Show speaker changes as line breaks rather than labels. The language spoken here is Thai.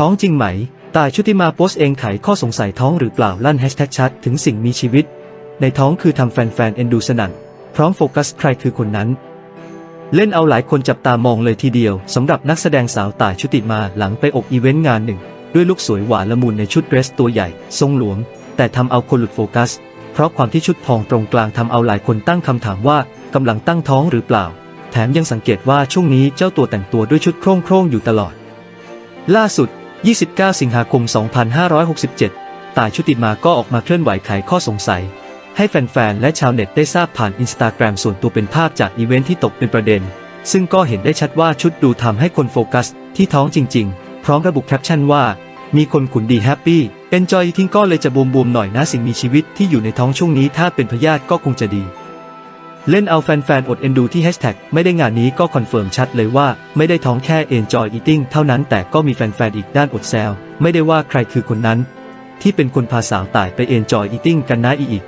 ท้องจริงไหม ตายชุติมาโพสเองไขข้อสงสัยท้องหรือเปล่าลั่นแฮชแท็กชัดถึงสิ่งมีชีวิต ในท้องคือทำแฟนๆเอ็นดูสนั่น พร้อมโฟกัสใครคือคนนั้น เล่นเอาหลายคนจับตามองเลยทีเดียวสำหรับนักแสดงสาวตายชุติมาหลังไปอกอีเวนต์งานหนึ่ง ด้วยลุคสวยหวานละมุนในชุดเดรสตัวใหญ่ ทรงหลวงแต่ทำเอาคนหลุดโฟกัส เพราะความที่ชุดทองตรงกลางทำเอาหลายคนตั้งคำถามว่ากำลังตั้งท้องหรือเปล่า แถมยังสังเกตว่าช่วงนี้เจ้าตัวแต่งตัวด้วยชุดโคร่งๆอยู่ตลอด ล่าสุด 29 สิงหาคม 2567 ต่ายชุติมาก็ออกมาเคลื่อนไหวไขข้อสงสัย ให้แฟนๆ และชาวเน็ตได้ทราบผ่านอินสตาแกรมส่วนตัวเป็นภาพจากอีเวนท์ที่ตกเป็นประเด็น ซึ่งก็เห็นได้ชัดว่าชุดดูทำให้คนโฟกัส ที่ท้องจริง ๆ พร้อมระบุแคปชั่นว่า มีคนขุนดีแฮปปี้เอนจอยทิ้งก็เลยจะบวมๆหน่อยนะสิ่งมีชีวิตที่อยู่ในท้องช่วงนี้ถ้าเป็นพยาธิก็คงจะดี เล่นเอาแฟนๆ อดเอ็นดูที่แฮชแท็กไม่ได้งานนี้ก็คอนเฟิร์มชัดเลยว่า ไม่ได้ท้องแค่ Enjoy Eating เท่านั้นแต่ก็มีแฟนๆ อีกด้านอดแซวไม่ได้ว่าใครคือคนนั้น ที่เป็นคนพาสาวตายไป Enjoy Eating กันนะอีก